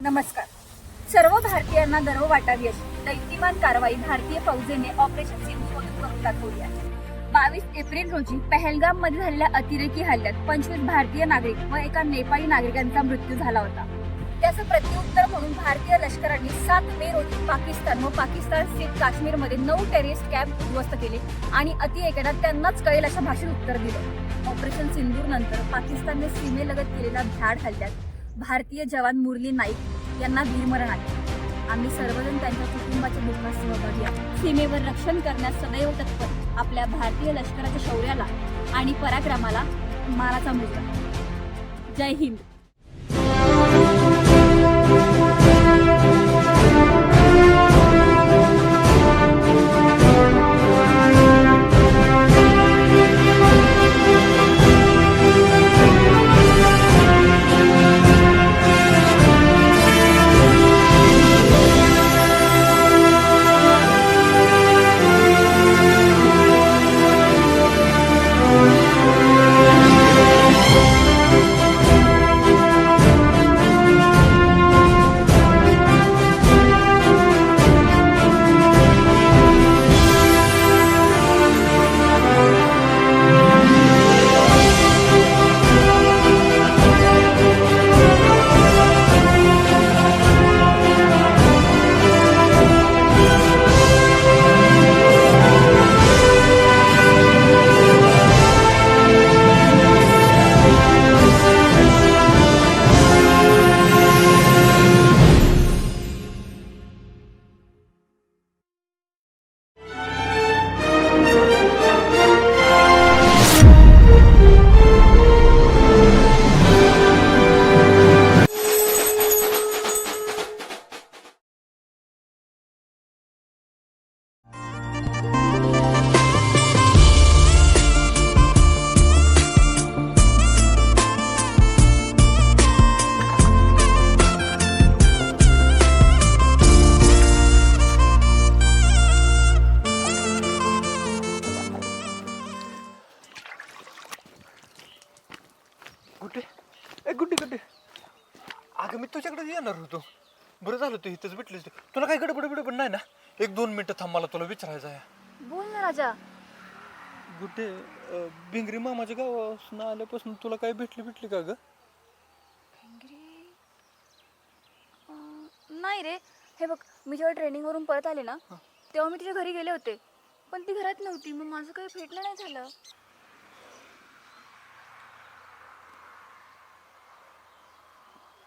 नमस्कार. सर्व भारतीयांना गर्व वाटावी अशी दैतिमान कारवाई भारतीय फौजेने ऑपरेशन सिंधूमधून करून दाखवली आहे. बावीस एप्रिल रोजी पहलगाममध्ये झालेल्या अतिरेकी हल्ल्यात पंचवीस भारतीय नागरिक व एका नेपाळी नागरिकांचा मृत्यू झाला होता. त्याचं प्रत्युत्तर म्हणून भारतीय लष्कराने सात मे रोजी पाकिस्तान व पाकिस्तान स्थित काश्मीरमध्ये नऊ टेरिस्ट कॅम्प उद्ध्वस्त केले आणि अतिरेक्यांना त्यांनाच कळेल अशा भाषेत उत्तर दिलं. ऑपरेशन सिंदूर नंतर पाकिस्तानने सीमेलगत केलेल्या भ्याड हल्ल्यात भारतीय जवान मुरली नाईक यांना वीरमरण आले आम्ही सर्वजण त्यांच्या कुटुंबाच्या दुःखात सहभागी आहोत. सीमेवर रक्षण करण्यास सदैव तत्पर आपल्या भारतीय लष्कराच्या शौर्याला आणि पराक्रमाला मानाचा मुलगा जय हिंद. झालं तू इथंच भेटलीस तू. तुला काही गडबड बिडबड नाही ना? एक दोन मिनिटं थांब मला तुला विचारायचं आहे. बोल ना राजा. गुड्डे अं, भिंगरी मामाच्या गावापासून आल्यापासून तुला काही भेटली भेटली का ग? नाही रे. हे बघ मी जेव्हा ट्रेनिंगवरून परत आले ना तेव्हा मी तिच्या घरी गेले होते. पण ती घरात नव्हती मग माझं काही भेटलं नाही झालं.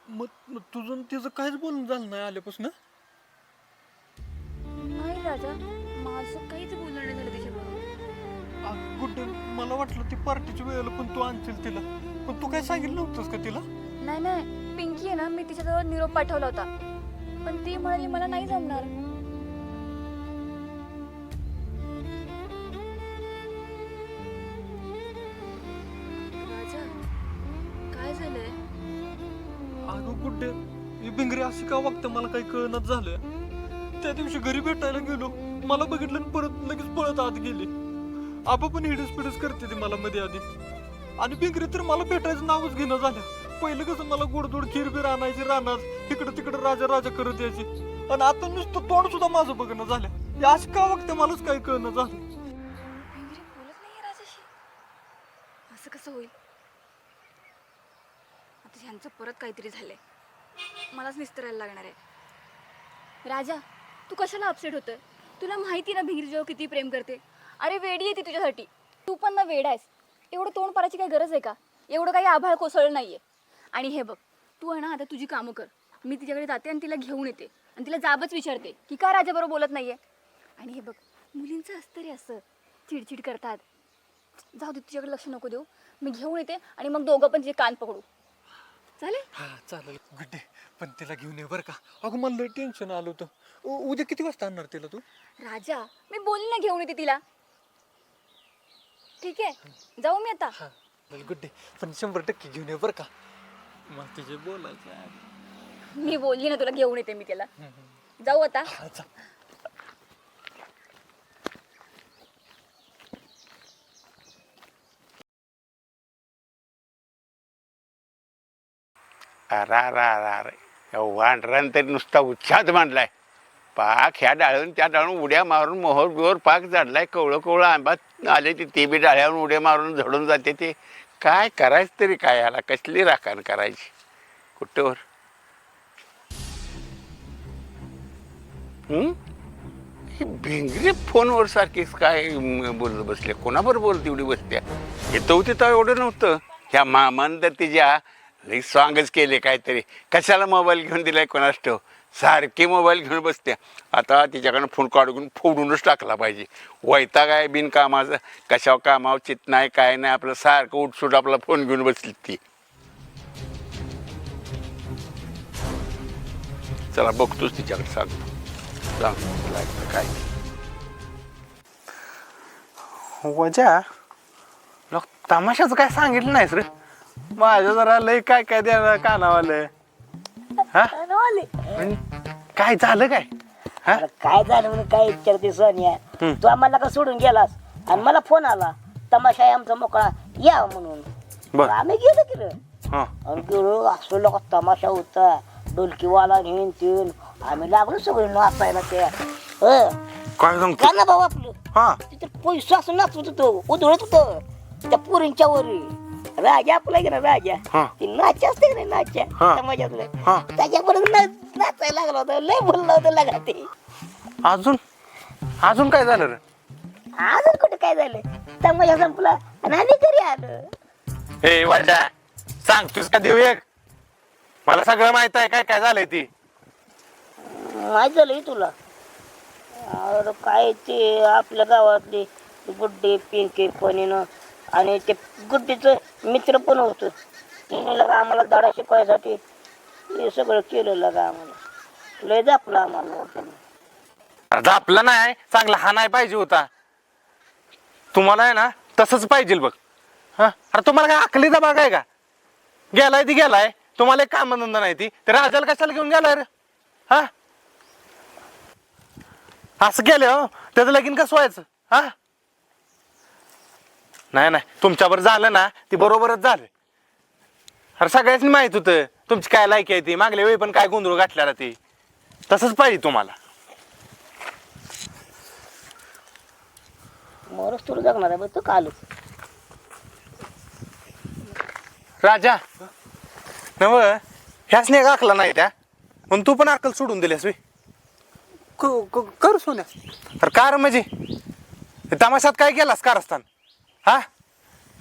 मग तुझं आणि तिचं काहीच बोलणं झालं नाही आल्यापासून नाही राजा माझं काहीच बोलणं नाही झालं तिच्याबरोबर. अगं गुड्डे मला वाटलं ती पार्टीच्या वेळेला पण तू आणशील तिला. पण तू काय सांगितलं नव्हतंस का तिला? नाही नाही. पिंकी आहे ना मी तिच्याजवळ निरोप पाठवला होता. पण ती म्हणाली मला नाही जमणार. मला काही कळणच झालं. त्या दिवशी घरी भेटायला गेलो. मला बघितलं आणि परत लगेच पळत आत गेली. आबा पण हिडस पिडस करते ती मला मध्ये आधी. आणि भिंगरी तर मला भेटायचं नावच घेणं झालं. पहिलं कसं मला गोडधोड खीर बीर आणायची रानात इकडं तिकडं राजा राजा करत यायची. आणि आता नुसतं तोंड सुद्धा माझं बघणं झालं. हे का वागते मलाच काही कळणं झालं. असं कसं होईल? आता ह्यांचं परत काहीतरी झालंय. मलाच निस्तरायला लागणार आहे. राजा तू कशाला अपसेट होतोय? तुला माहिती ना भिंगरी जेव्हा किती प्रेम करते. अरे वेडी आहे ती तुझ्यासाठी. तू पण ना वेड आहेस. एवढं तोंड पारायची काही गरज आहे का? एवढं काही आभाळ कोसळलं नाहीये. आणि हे बघ तू आहे ना आता तुझी कामं कर. मी तिच्याकडे जाते आणि तिला घेऊन येते. आणि तिला जाबच विचारते. की का राजाबरोबर बोलत नाहीये? आणि हे बघ मुलींचं असतं रे असं. चिडचिड करतात. जाऊ दे तुझ्याकडे लक्ष नको देऊ. मी घेऊन येते आणि मग दोघं पण तिचे कान पकडू. चालेल हा चालेल. गुड्डे पण तिला घेऊन ये बरं का. अगं मला टेन्शन आलं होतं. उ- उद्या किती वाजता आणणार तिला तू? राजा मी बोलली ना घेऊन येते तिला. ठीक आहे. जाऊ मी आता. हा चल गुड्डे पण शंभर टक्के घेऊन ये बरं का. मग तिचे बोलायचं आहे. मी बोलली ना तुला घेऊन येते मी हम्म, हम्म. जाऊ आता. हा, चल. रा रा रा अरे या वांढरान तरी नुसता उच्छाद मांडलाय. पाक ह्या डाळून त्या डाळून उड्या मारून मोहर बिहोर पाक झाडलाय. कवळं कवळं आंबा आले ते ते बी डाळ्यावरून उड्या मारून झडून जाते ते. काय करायचं तरी काय याला? कसली राखण करायची? कुठंवर ही भिंगरी फोनवर सारखीच काय बोलत बसले कोणाबरोबर बोलत एवढी बसत्या? येतं होती तर एवढं नव्हतं. ह्या मामान तर तिच्या लई सॉंगच केले काहीतरी. कशाला मोबाईल घेऊन दिलाय कोणास ठेव सारखे मोबाईल घेऊन बसते आता तिच्याकडनं फोन काढून फोडूनच टाकला पाहिजे. वैता काय बिनकामाचं. कशावर कामावर चित नाही काय नाही आपलं सारखं उठसूट आपला फोन घेऊन बसली ती. चला बघतोच तिच्याकडे सांगतो सांगतो काय. वजा? लोक तमाशाचं काय सांगितलं नाहीस रे? माझ्या जरा लय काय काय द्या कानावालं. हा? काय झालं काय? हा? अरे काय झालं म्हणून काय विचारते सोनिया? हम्म. तू आम्हाला का सोडून गेलास? आणि मला फोन आला. तमाशा आहे आमचा मोकळा. या म्हणून. बर. आम्ही गेलो हा. आणि गेलो असं लोक तमाशा होता. डोलकीवाला हिन तीन. आम्ही लागलो सगळे नाचायला हं. काय सांगतो? का ना भाऊ आपलं. हा. तिथे पैसा असं नाचत होतो उधळत होतं. त्या पोरींच्या वरी. राजा आपला गेला राजा. हा. ती नाच असते का नाही नाच्या? हा. समाजातलं हा. त्याच्यापर्यंत ना- नाचायला लागला होता. लय बोलला होतं लागा ते. अजून? अजून काय झालं रे? अजून कुठे काय झालं? तमाशा संपला. आणि आम्ही घरी आलो. हे वाजा सांगतोस का देऊ एक मला सगळं माहीत आहे. काय काय झालंय ती? माहीत झालं तुला. अरे काय ते आपल्या गावातले गुड्डे पिंके पणीनं आणि ते गुड्डीचं मित्र पण होतं. तिने लगा आम्हाला धडा शिकवायसाठी हे सगळं केलं लगा आम्हाला. लय दापलं आम्हाला झापला नाही चांगला हा नाही पाहिजे होता. तुम्हाला आहे ना तसंच पाहिजे बघ. हा? अरे तुम्हाला काय अकलीचा भाग आहे का? गेलाय ती गेलाय. तुम्हाला एक कामधंदा नाही ती. तर राजाला कशाला घेऊन गेलाय रे? हा? असं केलं हो. त्याचं लगीन कसं व्हायचं? हा? नाही नाही. तुमच्यावर झालं ना ती बरोबरच झालं. अरे सगळ्याच माहीत होतं तुमची काय लायकी आहे ती. मागल्या वेळी पण काय गोंधळ गाठलेला ती. तसंच पाहिजे तुम्हाला. मरच तुला जगणार आहे बघ तू कालच. राजा नव ह्याच नाही आकला नाही त्या. पण तू पण अक्कल सोडून दिल्यास वी कर सोन्या. अरे कार म्हणजे? तमाशात काय केलास कारस्थान? हा?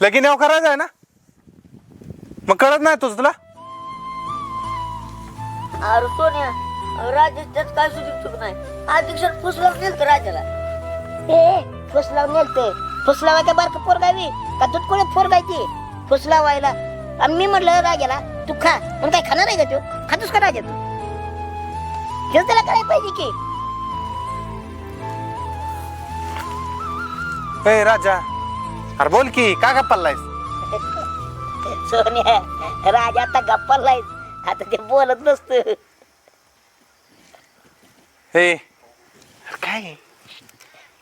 लगीन येऊ करायचं आहे ना? मग कळत नाही तुझं तुला? अरे सोन्या राजेश त्यात काय सुचू चुक नाही? अध्यक्ष फुसलाव नेलतं राजाला. ए फुसलाव नेलते. बारक पोरगावी का दूध कोणी फोरगायची फुसलावायला. आणि मी म्हटलं राजाला तू खा. पण काय खाणार आहे का तू? खातोस का राजा तू? हेच त्याला करायला पाहिजे की. ए राजा. अरे बोल की का पल्लायस सोन्या राजा आता गप्पा लाईस आता ते बोलत नसत. हे अरे काय?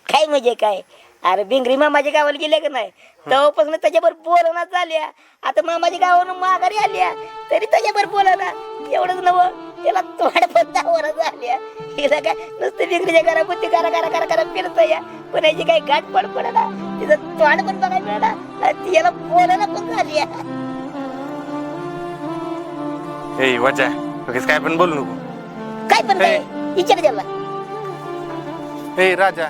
काय म्हणजे काय? अरे बिंगरी मामाच्या गावाला गेल्या का नाही? तेव्हापासून त्याच्याबरोबर बोलणं झाल्या आता मामाच्या गावानं माघारी आल्या तरी त्याच्याबरोबर बोलना एवढंच नव त्याला तोंड पण दावर झाल्या हिला काय नुसतं बिंगरीच्या घरा बुद्धी करा करा करा करा फिरत या पण याची काही गाठ पड पडला तिचं तोंड पण बघायला मिळाला आणि ती याला बोलायला पण झाली ए वजा. लगेच काय पण बोलू नको. काय पण काय? विचार त्याला. ए राजा.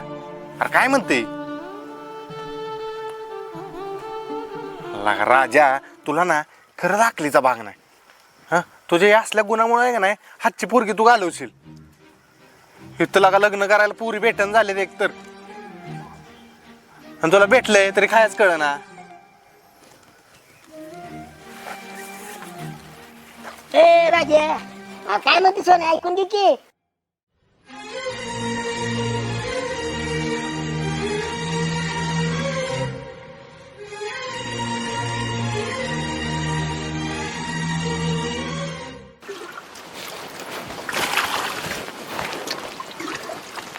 अरे काय म्हणते? लगा राजा तुला ना खरं दाखलीचा भाग नाही. हा तुझ्या या असल्या गुणामुळे आहे का नाही हातची पोरगी तू घालवशील. इथं का लग्न करायला पुरी भेटन झाले एक तर. आणि तुला भेटलंय तरी खायच कळ ना ए राजे काय म्हणते सोने ऐकून घे की.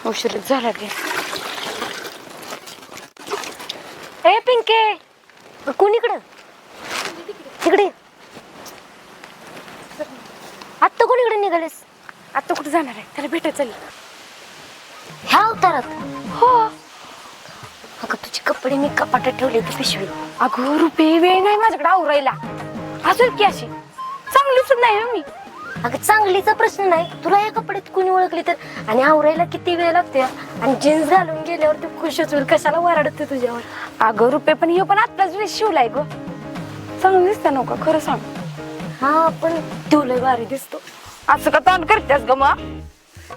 उशीर झाला की ए पिंके! कोणीकडं तिकडे आत्ता कोणीकडे निघालेस? आत्ता कुठे जाणार आहे? त्याला भेटत चालली ह्या अवतारात? हो. अगं तुझे कपडे मी कपाटात ठेवले ती पिशवी. अगं रुपये वेळ नाही माझ्याकडे आवरायला. अजून की अशी? चांगलीच नाही हो मी. अगं चांगलीचा प्रश्न नाही. तुला या कपड्यात कुणी ओळखली तर? आणि आवरायला किती वेळ लागते आणि जीन्स घालून गेल्यावर तू खुशच होईल कशाला वराडते तुझ्यावर? अगं रुपये पण हे पण आत्ताच वेळ शिवलाय ग. चांगलं दिसतं नका खरं सांग. हा पण तू लय भारी दिसतो. असं का तोंड करतेस ग मग?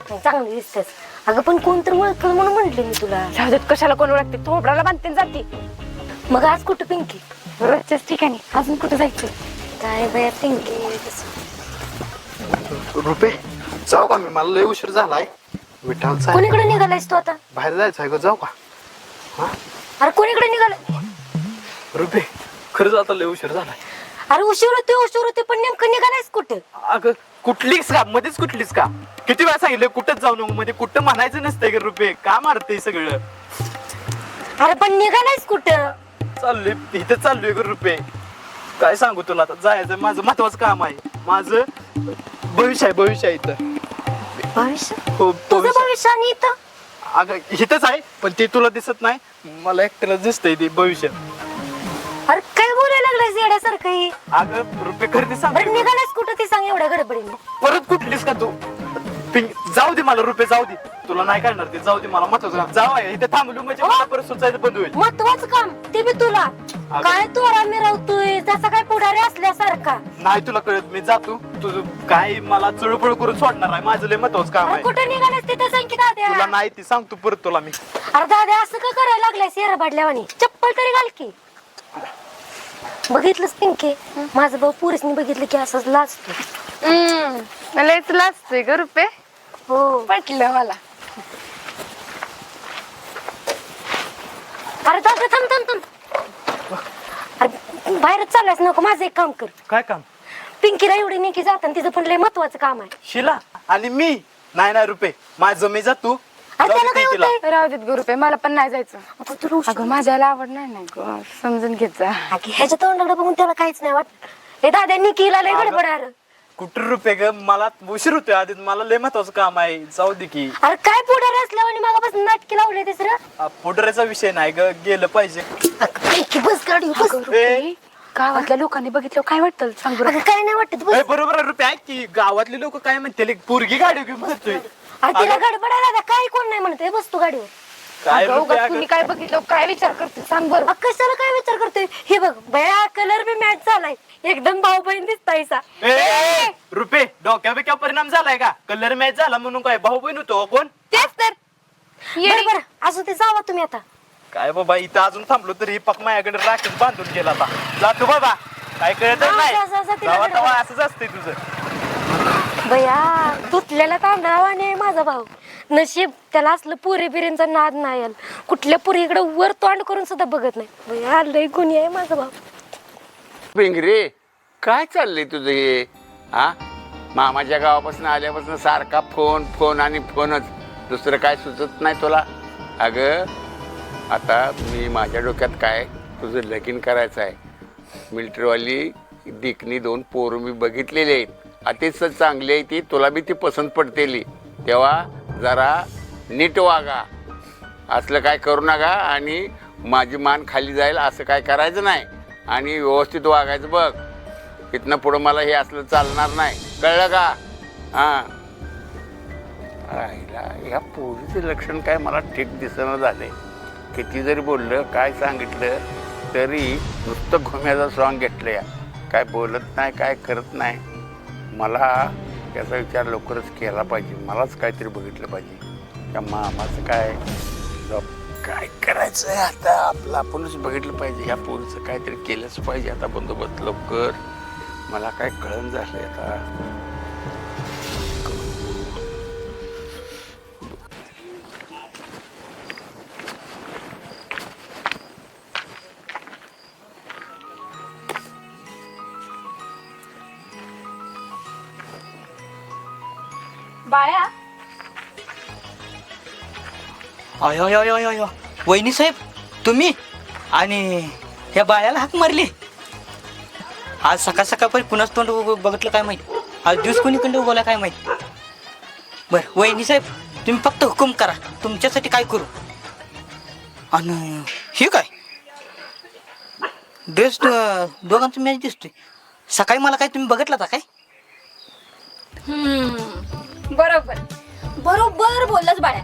चांगली दिसतेस. अगं पण कोण तर ओळखलं म्हणून म्हंटले मी तुला. जाऊ देत कशाला कोण ओळखते? थोबडाला बांधते आणि जाते. मग आज कुठं पिंकी? रोजच्याच ठिकाणी. अजून कुठे जायचं काय बाया पिंकी? तसं. रुपे? जाऊ का मी मला लय उशीर झालाय. विठालचा कोणीकडे निघालायस तू आता? बाहेर जायचं आहे का जाऊ का? अरे कोणीकडे निघालाय रुपे खरंच आता लय उशीर झालाय. अरे उशीर होते उशीर होते पण नेमकं निघालायस कुठं? अगं कुठलीच का? मध्येच कुठलीच का? किती वेळा सांगितलं कुठंच जाऊ नको मध्ये कुठं म्हणायचं नसतंय का रुपे. का मारते सगळं? अरे पण निघालायस कुठं? चाललोय इथं चाललोय ग रुपे. काय सांगू तुला आता? जायचं माझं महत्वाचं काम आहे. माझं भविष्य आहे भविष्य आहे इथं. भविष्य हो तुझं भविष्य भविष्य आणि इथं? अगं इथंच आहे पण ते तुला दिसत नाही. मला एकट्याला दिसतंय ते भविष्य अरे काय बोलायला लागलायस येड्यासारखं हे? अगं रुपे खरेदी सांग. बरं निघालायस कुठं ते सांग एवढ्या गडबडीने. परत कुठलीस का तू? पिंक जाऊ दे मला रुपये जाऊ दे. तुला नाही करणार ते जाऊ दे मला महत्वाचं काम. जाऊ आहे इथे थांबलो म्हणजे मला परत सुचायचं बंद होईल. महत्वाचं काम ते बी तुला. काय तोरा मिरवतोय जसा काय पुढारी असल्यासारखा. नाही तुला कळत मी जातो. तुझं काय मला चळपळ करून सोडणार आहे माझं लय महत्वाचं काम अरे आहे कुठं निघालायस तिथे सांग की तुला दाद्या नाही ती सांगतो परत तुला मी. अरे दाद्या असं का करायला लागलायस येरा भाडल्यावानी चप्पल तरी घाल की. बघितलंच पिंके? माझं भाऊ पुरुषनी बघितलं की असंच लाजतो मला याच लाजतोय ग रुपये. हो. पटलं मला अरे दादा थांब थांब थांब. अरे बाहेरच चाललायस नको माझं एक काम कर. काय काम? पिंकीला एवढी नेकी जाताना तिचं पण लय महत्वाचं काम आहे. शिला? आणि मी नाही नाही रुपये माझं मी जातो अरे जाऊ त्याला दे काय तिला. होतंय? राहू देत ग रुपये मला पण नाही जायचं. अगं माझ्याला आवडणार नाही ग समजून घेत जा. अगं, ह्याच्या तोंडाकडे बघून त्याला काहीच नाही वाटत. हे दादा निकीला लय गडबड आहे रे. कुठं रुपये ग? मला उशीर होतोय आधी. मला लय महत्वाचं काम आहे. जाऊ दे की. अरे काय पुढारी असल्यावर मागापासून नाटकी लावले तिसरं? पोटऱ्याचा विषय नाही ग. गेलं पाहिजे. पिंकी बस गाडी बस. ए, गावातल्या लोकांनी बघितलं काय वाटतं? सांग बरं. अगं काय नाही वाटत बस. ए, बरोबर आहे रुपये ऐक की गावातले लोक काय म्हणते पोरगी गाडी घेऊन म्हणतोय अरे तिला गडबड आहे दादा काय कोण नाही म्हणत हे बस तू गाडीवर. काय अगं, रुपये उगाच तुम्ही काय बघितलं? काय विचार करते? सांग बरं. कशाला काय विचार करतोय हे बघ बया कलर बी मॅच झालाय. एकदम भाऊ बहीण दिसतायसा रुपये डोक्या बिक्या परिणाम झालाय का? कलर मॅच झाला म्हणून काय भाऊ बहीण होतो कोण? तेच तर. बरं बरं असं ते जावा तुम्ही आता. काय बाबा इथं अजून थांबलो तरी पक माझ्याकडे राखीच बांधून गेला आता. जातो बाबा काय कळत हा, नाही. जा, जा, जा, तिला जावा कडे तवा. असंच असतंय तुझं. बया तुटलेला तांदळावाने आहे माझा भाऊ. नशीब त्याला असलं पुरे बिरेंचा नाद नाही आला. कुठल्या पुरीकडे वर तोंड करून सुद्धा बघत नाही. बया लय गुन्हे आहे माझा भाऊ. पिंगरे काय चाललंय तुझं हे? हा? मामाच्या गावापासून आल्यापासून सारखा फोन फोन आणि फोनच. दुसरं काय सुचत नाही तुला? अगं आता मी माझ्या डोक्यात काय तुझं लगीन करायचं आहे. मिलिटरीवाली दिकनी दोन पोरं मी बघितलेले आहेत. अतिशय चांगली आहे ती. तुला बी ती पसंत पडतेली. तेव्हा जरा नीट वागा. असलं काय करू नका आणि माझी मान खाली जाईल असं काय करायचं नाही. आणि व्यवस्थित वागायचं बघ. इथनं पुढं मला हे असलं चालणार नाही. कळलं का? हां. राहिला ह्या पोरीचं लक्षण काय मला ठीक दिसणं झालंय. किती जरी बोललं काय सांगितलं तरी नुसतं घुम्याचा सॉंग घेतलं या काय बोलत नाही काय करत नाही. मला याचा विचार लवकरच केला पाहिजे. मलाच काहीतरी बघितलं पाहिजे. त्या मामाचं काय? काय करायचं आहे आता? आपलं आपणच बघितलं पाहिजे. ह्या पोरीचं काहीतरी केलंच पाहिजे आता बंदोबस्त लवकर. मला काय कळण झालंय आता? अयो अयो अयो अयो वहिनी साहेब तुम्ही? आणि या बायाला हाक मारली. आज सकाळ सकाळपर्यंत पुन्हाच तोंड उभं बघितलं काय माहीत? आज दिवस कोणीकडे उगवला काय माहीत? बर वहिनी साहेब तुम्ही फक्त हुकूम करा. तुमच्यासाठी काय करू? आणि हे काय? ड्रेस दोघांचं मॅच दिसतोय. सकाळी मला काय तुम्ही बघितला होता काय? हम्म, बरोबर. बरोबर बोललास बाळ्या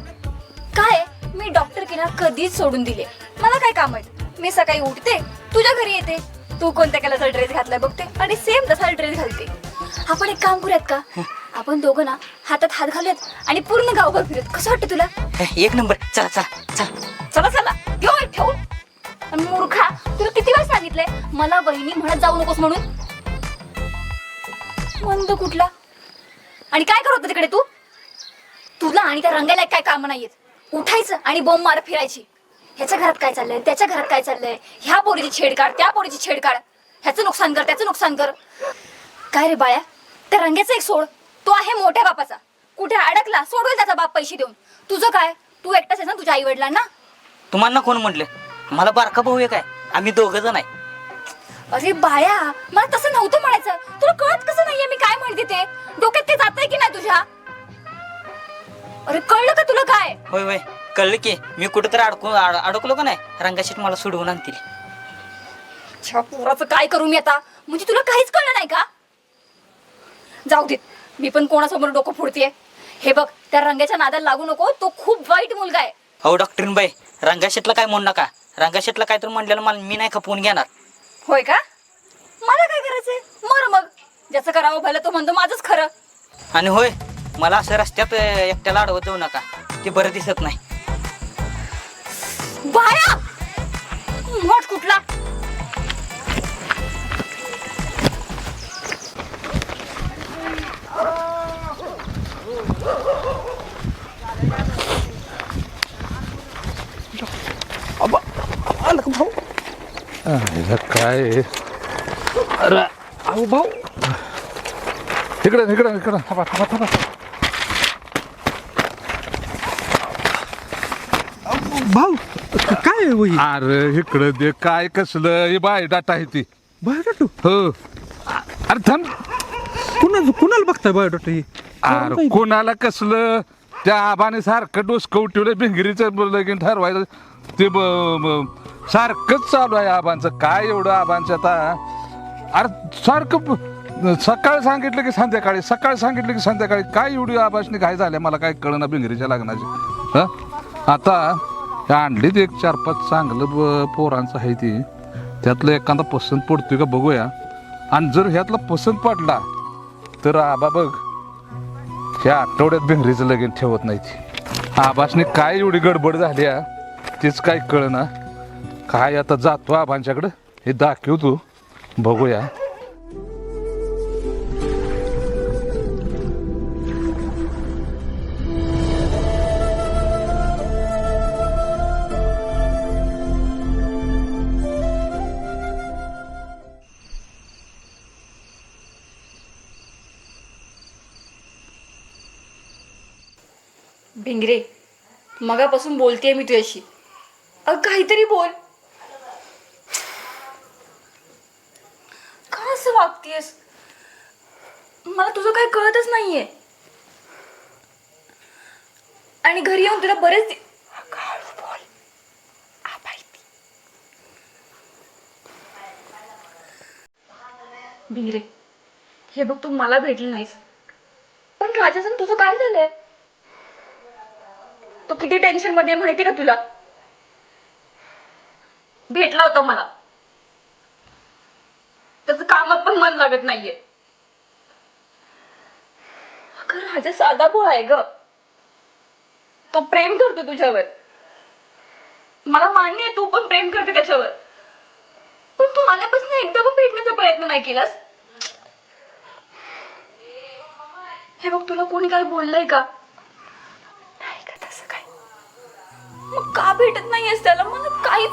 काय? मी डॉक्टर किना कधीच सोडून दिले. मला काय काम आहे मी सकाळी उठते तुझ्या घरी येते. तू कोणत्या कलरचा ड्रेस घातलाय बघते आणि सेम तसा ड्रेस घालते. आपण एक काम करूयात का? आपण दोघं ना हातात हात घालूयात आणि पूर्ण गावभर फिरूयात कसं वाटतं तुला? एक नंबर. चला चला चला. चला चला. घेऊ ठेवून मूर्खा तुला किती वेळ सांगितलंय? मला वहिनी म्हणत जाऊ नकोस म्हणून. मंद कुठला? आणि काय करत तिकडे तू? तुला आणि त्या रंगाला काय काम नाहीयेत. उठायचं आणि बॉम्ब मार फिरायची. ह्याच्या घरात काय चाललंय? त्याच्या घरात काय चाललंय? ह्या पोरीची छेड काढ त्या पोरीची छेड काढ. ह्याचं नुकसान कर त्याचं नुकसान कर. काय रे बाळ्या? त्या रंग्याचं एक सोड. तो आहे मोठ्या बापाचा. कुठे अडकला सोडवेल त्याचा बाप पैसे देऊन. तुझं काय? तू एकटाच आहे ना तुझ्या आई वडिलांना तुम्हाला कोण म्हटलं? मला बारका भाऊ आहे. काय आम्ही दोघं जण आहे. अरे बाळ्या मला तसं नव्हतं म्हणायचं. तुला कळत कसं नाहीये मी काय म्हणते ते? डोक्यात ते जातंय की नाही तुझ्या? अरे कळलं का तुला काय? होय होय. कळलं की. मी कुठेतरी अडकू अड- अडकलो का नाही? रंगाशीट मला सोडवून आणतील. पोराचं काय करू मी आता? म्हणजे तुला काहीच कळलं नाही का? जाऊ देत मी पण कोणासमोर डोकं फोडतेय. हे बघ त्या रंगाच्या नादाला लागू नको. तो खूप वाईट मुलगा आहे. अहो डॉक्टरीन बाई रंगाशीटला काय म्हणू नका. रंगाशीटला काय तर म्हणलेलं मला मी नाही खपवून घेणार. होय का? मला काय करायचंय? मर मग. ज्याचं करावं भलं तो म्हणतो माझंच खरं. आणि होय मला असं रस्त्यात एकट्याला अडवत देऊ नका. ते बरं दिसत नाही. बाया! मोठ कुठला? काय? अरे अहो भाऊ. इकडे इकडे इकडे. थांबा थांबा थांबा भाऊ काय आहे वही? अरे इकडे दे काय कसलं? हे बाय डाटा आहे ती. बायोडाटा? हो. अ- अरे थांब. कुणाला कुणाला बघताय बायोडाटा ही? अरे कोणाला कसलं? त्या आबाने सारखं डोसकं उठवलं भिंगरीचं लगीन ठरवायचं. ते ब- ब- सारखंच चालू आहे आबांचं. काय एवढं आबांचं आता? अरे सारखं सकाळ सांगितलं की संध्याकाळी? सकाळ सांगितलं की संध्याकाळी? काय एवढी आबासनी काय झाल्या मला काय कळना भिंगरीच्या लग्नाची. हं? आता आणलीत एक चार पाच चांगलं ब- पोरांचं आहे ती. त्यातलं एखादा पसंत पडतोय का बघूया. आणि जर ह्यातला पसंत पडला तर आबा बघ ह्या आठवड्यात भिंगरीचं लगीन ठेवत नाही ती. आबासने काय एवढी गडबड झाली आहे तेच काय कळना. काय आता जातो आबांच्याकडं? हे दाखव तू. बघूया. भिंगरे मगापासून बोलतेय मी तुझ्याशी. अग काहीतरी बोल. का असं वागतेस मला तुझं काही कळतच नाहीये. आणि घरी येऊन तुला बरेच बोल. भिंगरे हे बघ तू मला भेटली नाहीस. पण राजाचं तुझं काय झालंय? तो किती टेन्शनमध्ये माहिती का तुला? भेटला होता मला. त्याचं कामात पण मन लागत नाहीये. अगं राजा साधा भोळा आहे ग. तो प्रेम करतो तुझ्यावर. मला मान्य आहे तू पण प्रेम करते त्याच्यावर. पण तू आल्यापासून एकदा पण भेटण्याचा प्रयत्न नाही केलास. हे बघ तुला कोणी काय बोललंय का नाही का तसं काय मग का भेटत नाहीयेस त्याला? मला काहीच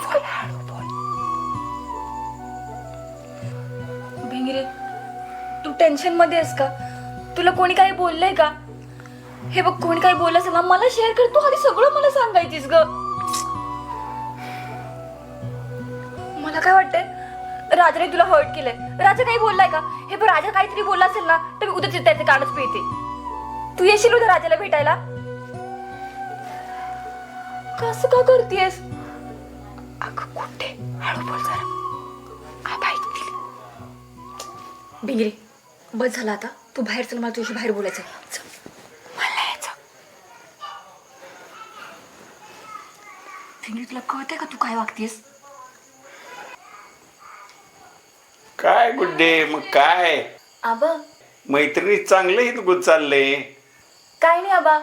भिंगरे तू टेन्शनमध्ये आहेस का? तुला कोणी काही बोललंय का? हे बघ कोणी काही बोललं असेल ना मला शेअर कर. तू आधी सगळं मला सांगायचीस ग. मला काय वाटतंय? राजाने तुला हर्ट केलंय. राजा काही बोललाय का? हे बघ राजा काहीतरी बोलला असेल ना तर मी उद्या त्याचे कानच पिळते. तू येशील उद्या राजाला भेटायला? कसं का करतेस? अगं कुठे? हळू बोल जरा. आबा ऐकतील बिंगरी बस झाला आता. तू बाहेर चल मला तुझ्याशी बाहेर बोलायचं मला यायचं. बिंगरी तुला कळतंय का तू काय वागतेस? काय गुड्डे मग काय? आबा. मैत्रिणी चांगलं हित गुड चाललंय काय नाही आबा.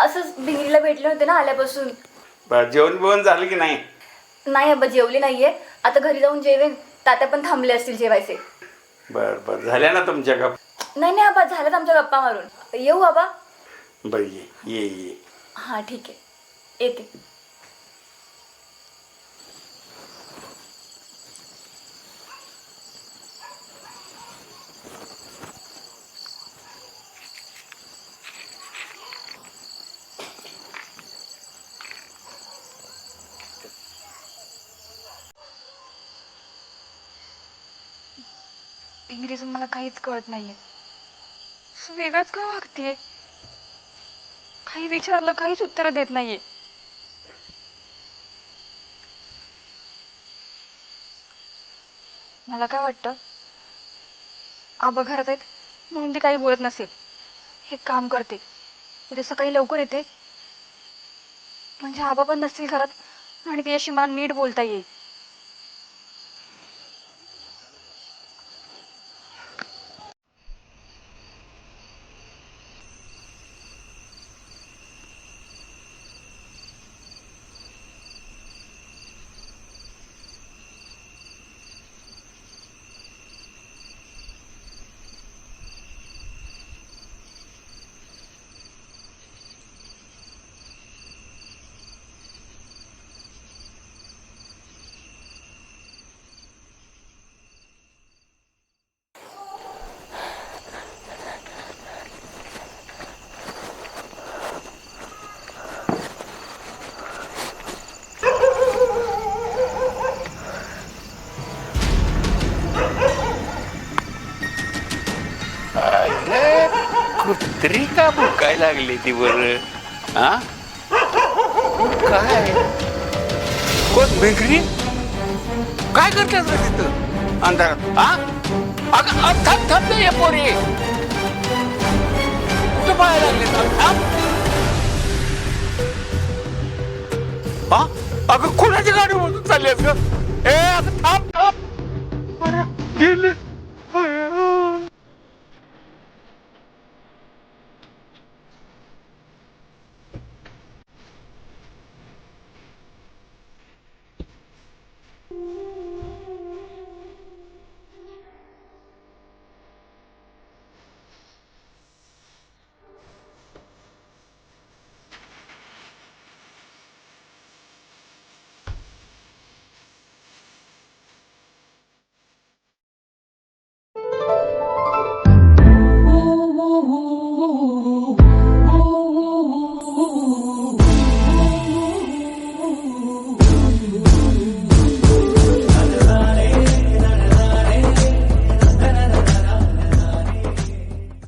असंच बिंगरीला भेटले होते ना आल्यापासून. बरं, जेवण बिवण झालं की नाही? नाही आबा जेवले नाहीये. आता घरी जाऊन जेवेन. तात्या पण थांबले असतील जेवायचे. बर बर. झाल्या ना तुमच्या का नाही नाही आबा झालं आमच्या गप्पा मारून. येऊ आबा बर ये ये ये. हा ठीक आहे. येते इंग्रजीतून मला काहीच कळत नाहीये. वेगळाच का वागते काही विचारलं काहीच उत्तर देत नाहीये. मला काय वाटतं? आबा घरात आहेत म्हणून ते काही बोलत नसेल. हे काम करते. उद्या सकाळी लवकर येते. म्हणजे आबा पण नसतील घरात आणि तिच्याशी मला नीट बोलता येईल. कुत्री का भुकाय लागली ती बर. हा काय? कोण भिंगरी काय करतात रे तिथं? अंधारात. हा अगं अ, थांब थांब ना ये पोरी. कुठं पाहायला लागले थांब थांब हा अगं कोणाची गाडी ओळखून चालली आहेस ग? ए अगं थांब थांब. अरे, गेली.